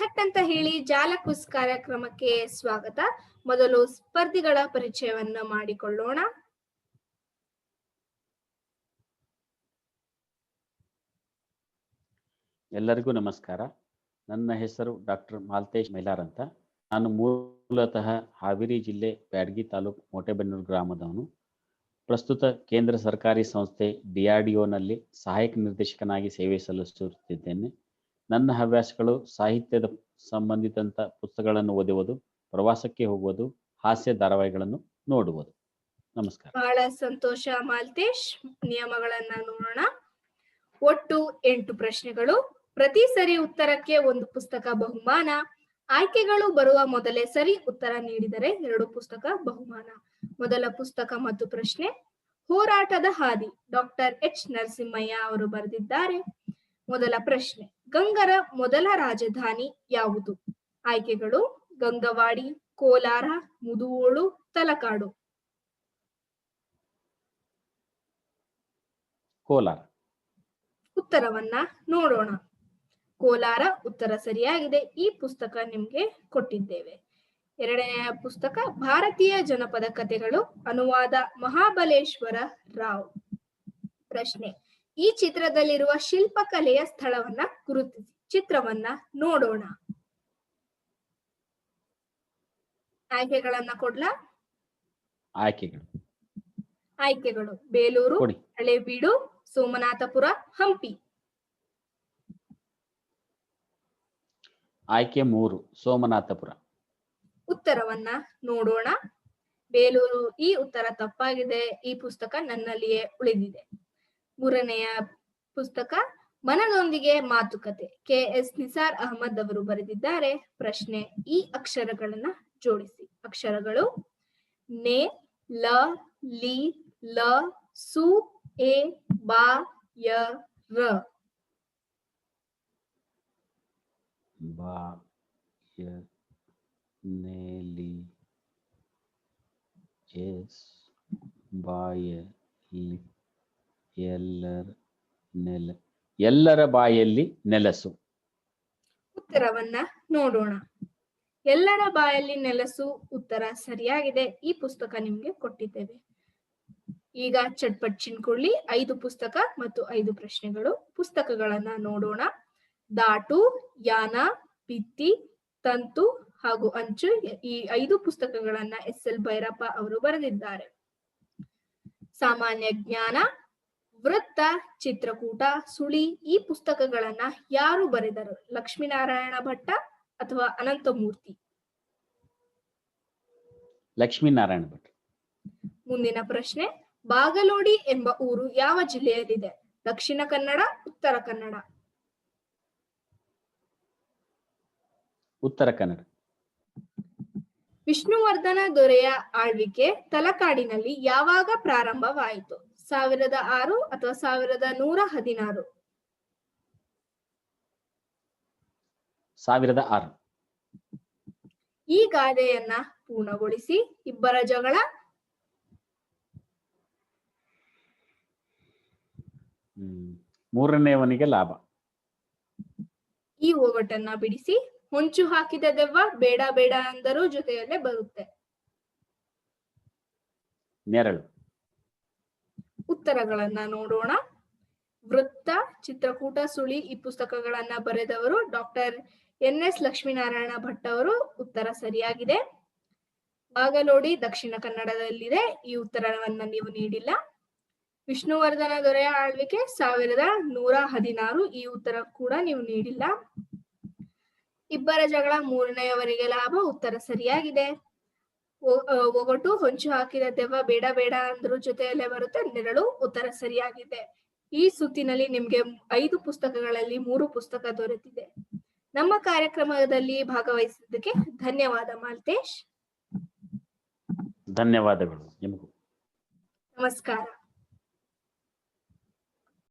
ಥಟ್ ಅಂತ ಹೇಳಿ ಜಾಲ ಕುಸ್ ಕಾರ್ಯಕ್ರಮಕ್ಕೆ ಸ್ವಾಗತ. ಮೊದಲು ಸ್ಪರ್ಧಿಗಳ ಪರಿಚಯವನ್ನ ಮಾಡಿಕೊಳ್ಳೋಣ. ಎಲ್ಲರಿಗೂ ನಮಸ್ಕಾರ. ನನ್ನ ಹೆಸರು ಡಾಕ್ಟರ್ ಮಾಲ್ತೇಶ್ ಮೈಲಾರ್ ಅಂತ. ನಾನು ಮೂಲತಃ ಹಾವೇರಿ ಜಿಲ್ಲೆ ಬ್ಯಾಡಗಿ ತಾಲೂಕು ಮೋಟೆಬೆನ್ನೂರು ಗ್ರಾಮದವನು. ಪ್ರಸ್ತುತ ಕೇಂದ್ರ ಸರ್ಕಾರಿ ಸಂಸ್ಥೆ ಡಿಆರ್ಡಿಒನಲ್ಲಿ ಸಹಾಯಕ ನಿರ್ದೇಶಕನಾಗಿ ಸೇವೆ ಸಲ್ಲಿಸುತ್ತಿದ್ದೇನೆ. ನನ್ನ ಹವ್ಯಾಸಗಳು ಸಾಹಿತ್ಯದ ಸಂಬಂಧಿತಂತ ಪುಸ್ತಕಗಳನ್ನು ಓದುವುದು, ಪ್ರವಾಸಕ್ಕೆ ಹೋಗುವುದು, ಹಾಸ್ಯ ಧಾರಾವಾಹಿಗಳನ್ನು ನೋಡುವುದು. ನಮಸ್ಕಾರ. ಬಹಳ ಸಂತೋಷ ಮಾಲ್ತೇಶ್. ನಿಯಮಗಳನ್ನ ನೋಡೋಣ. ಒಟ್ಟು ಎಂಟು ಪ್ರಶ್ನೆಗಳು. ಪ್ರತಿ ಸರಿ ಉತ್ತರಕ್ಕೆ ಒಂದು ಪುಸ್ತಕ ಬಹುಮಾನ. ಆಯ್ಕೆಗಳು ಬರುವ ಮೊದಲೇ ಸರಿ ಉತ್ತರ ನೀಡಿದರೆ ಎರಡು ಪುಸ್ತಕ ಬಹುಮಾನ. ಮೊದಲ ಪುಸ್ತಕ ಮತ್ತು ಪ್ರಶ್ನೆ. ಹೋರಾಟದ ಹಾದಿ. ಡಾಕ್ಟರ್ ಎಚ್ ನರಸಿಂಹಯ್ಯ ಅವರು ಬರೆದಿದ್ದಾರೆ. ಮೊದಲ ಪ್ರಶ್ನೆ. ಗಂಗರ ಮೊದಲ ರಾಜಧಾನಿ ಯಾವುದು? ಆಯ್ಕೆಗಳು ಗಂಗವಾಡಿ ಕೋಲಾರ ಮುದುವೋಳು ತಲಕಾಡು. ಕೋಲಾರ. ಉತ್ತರವನ್ನ ನೋಡೋಣ. ಕೋಲಾರ ಉತ್ತರ ಸರಿಯಾಗಿದೆ. ಈ ಪುಸ್ತಕ ನಿಮ್ಗೆ ಕೊಟ್ಟಿದ್ದೇವೆ. ಎರಡನೆಯ ಪುಸ್ತಕ ಭಾರತೀಯ ಜನಪದ ಕಥೆಗಳು ಅನುವಾದ ಮಹಾಬಲೇಶ್ವರ ರಾವ್. ಪ್ರಶ್ನೆ ಈ ಚಿತ್ರದಲ್ಲಿರುವ ಶಿಲ್ಪಕಲೆಯ ಸ್ಥಳವನ್ನ ಗುರುತಿಸಿ ಚಿತ್ರವನ್ನ ನೋಡೋಣ. ಆಯ್ಕೆಗಳನ್ನ ಕೊಡ್ಲಾ? ಆಯ್ಕೆಗಳು. ಆಯ್ಕೆಗಳು. ಬೇಲೂರು ಹಳೆಬೀಡು ಹಳೇಬೀಡು ಸೋಮನಾಥಪುರ ಹಂಪಿ. ಆಯ್ಕೆ ಮೂರು ಸೋಮನಾಥಪುರ. ಉತ್ತರವನ್ನ ನೋಡೋಣ. ಬೇಲೂರು ಈ ಉತ್ತರ ತಪ್ಪಾಗಿದೆ. ಈ ಪುಸ್ತಕ ನನ್ನಲ್ಲಿಯೇ ಉಳಿದಿದೆ. ಮೂರನೆಯ ಪುಸ್ತಕ, ಮನನೊಂದಿಗೆ ಮಾತುಕತೆ. ಕೆ. ಎಸ್. ನಿಸಾರ್ ಅಹಮದ್ ಅವರು ಬರೆದಿದ್ದಾರೆ, ಪ್ರಶ್ನೆ ಈ ಅಕ್ಷರಗಳನ್ನ ಜೋಡಿಸಿ. ಅಕ್ಷರಗಳು ನೆ, ಲ, ಲಿ, ಲ, ಸು, ಎ, ಬಾ, ಯ, ರ. ಬಾ, ಯ ಬಾಯ ಲಿ. ಎಲ್ಲರ ನೆಲ, ಎಲ್ಲರ ಬಾಯಲ್ಲಿ ನೆಲಸು. ಉತ್ತರವನ್ನ ನೋಡೋಣ. ಎಲ್ಲರ ಬಾಯಲ್ಲಿ ನೆಲಸು ಉತ್ತರ ಸರಿಯಾಗಿದೆ. ಈ ಪುಸ್ತಕ ನಿಮ್ಗೆ ಕೊಟ್ಟಿದ್ದೇವೆ. ಈಗ ಚಟ್ಪಟ್ ಚಿನ್ಕೊಳ್ಳಿ, ಐದು ಪುಸ್ತಕ ಮತ್ತು ಐದು ಪ್ರಶ್ನೆಗಳು. ಪುಸ್ತಕಗಳನ್ನ ನೋಡೋಣ. ದಾಟು, ಯಾನ ಭಿತ್ತಿ ತಂತು ಹಾಗೂ ಅಂಚು ಈ ಐದು ಪುಸ್ತಕಗಳನ್ನ ಎಸ್ ಎಲ್ ಭೈರಪ್ಪ ಅವರು ಬರೆದಿದ್ದಾರೆ. ಸಾಮಾನ್ಯ ಜ್ಞಾನ ಚಿತ್ರಕೂಟ ಸುಳಿ ಈ ಪುಸ್ತಕಗಳನ್ನ ಯಾರು ಬರೆದರು? ಲಕ್ಷ್ಮೀನಾರಾಯಣ ಭಟ್ಟ ಅಥವಾ ಅನಂತಮೂರ್ತಿ? ಲಕ್ಷ್ಮೀನಾರಾಯಣ ಭಟ್. ಮುಂದಿನ ಪ್ರಶ್ನೆ ಬಾಗಲೋಡಿ ಎಂಬ ಊರು ಯಾವ ಜಿಲ್ಲೆಯಲ್ಲಿದೆ? ದಕ್ಷಿಣ ಕನ್ನಡ ಉತ್ತರ ಕನ್ನಡ? ಉತ್ತರ ಕನ್ನಡ. ವಿಷ್ಣುವರ್ಧನ ದೊರೆಯ ಆಳ್ವಿಕೆ ತಲಕಾಡಿನಲ್ಲಿ ಯಾವಾಗ ಪ್ರಾರಂಭವಾಯಿತು? ಸಾವಿರದ ಆರು ಅಥವಾ ಸಾವಿರದ ನೂರ ಹದಿನಾರು? ಸಾವಿರದ ಆರು. ಈ ಗಾದೆಯನ್ನ ಪೂರ್ಣಗೊಳಿಸಿ ಇಬ್ಬರ ಜಗಳ. ಮೂರನೆಯವನಿಗೆ ಲಾಭ. ಈ ಒಗಟನ್ನ ಬಿಡಿಸಿ ಹೊಂಚು ಹಾಕಿದ ದೆವ್ವ ಬೇಡ ಬೇಡ ಅಂದರೂ ಜೊತೆಯಲ್ಲೇ ಬರುತ್ತೆ. ನೆರಳು. ಉತ್ತರಗಳನ್ನ ನೋಡೋಣ. ವೃತ್ತ, ಚಿತ್ರಕೂಟ, ಸುಳಿ ಈ ಪುಸ್ತಕಗಳನ್ನ ಬರೆದವರು doctor N S Lakshminarayana Bhat ಅವರು. ಉತ್ತರ ಸರಿಯಾಗಿದೆ. ಬಾಗಲೋಡಿ ದಕ್ಷಿಣ ಕನ್ನಡದಲ್ಲಿದೆ. ಈ ಉತ್ತರವನ್ನ ನೀವು ನೀಡಿಲ್ಲ. ವಿಷ್ಣುವರ್ಧನ ದೊರೆಯ ಆಳ್ವಿಕೆ ಸಾವಿರದ ನೂರ ಹದಿನಾರು. ಈ ಉತ್ತರ ಕೂಡ ನೀವು ನೀಡಿಲ್ಲ. ಇಬ್ಬರ ಜಗಳ ಮೂರನೆಯವರಿಗೆ ಲಾಭ. ಉತ್ತರ ಸರಿಯಾಗಿದೆ. ಒಗಟು ಹೊಂಚು ಹಾಕಿದ ದೆವ್ವ ಬೇಡ ಬೇಡ ಅಂದ್ರು ಜೊತೆಯಲ್ಲೇ ಬರುತ್ತೆ ನೆರಳು ಉತ್ತರ ಸರಿಯಾಗಿದೆ. ಈ ಸುತ್ತಿನಲ್ಲಿ ನಿಮ್ಗೆ ಐದು ಪುಸ್ತಕಗಳಲ್ಲಿ ಮೂರು ಪುಸ್ತಕ ದೊರೆತಿದೆ. ನಮ್ಮ ಕಾರ್ಯಕ್ರಮದಲ್ಲಿ ಭಾಗವಹಿಸಿದ್ದಕ್ಕೆ ಧನ್ಯವಾದ ಮಾಲ್ತೇಶ್. ಧನ್ಯವಾದಗಳು ನಿಮಗೂ. ನಮಸ್ಕಾರ.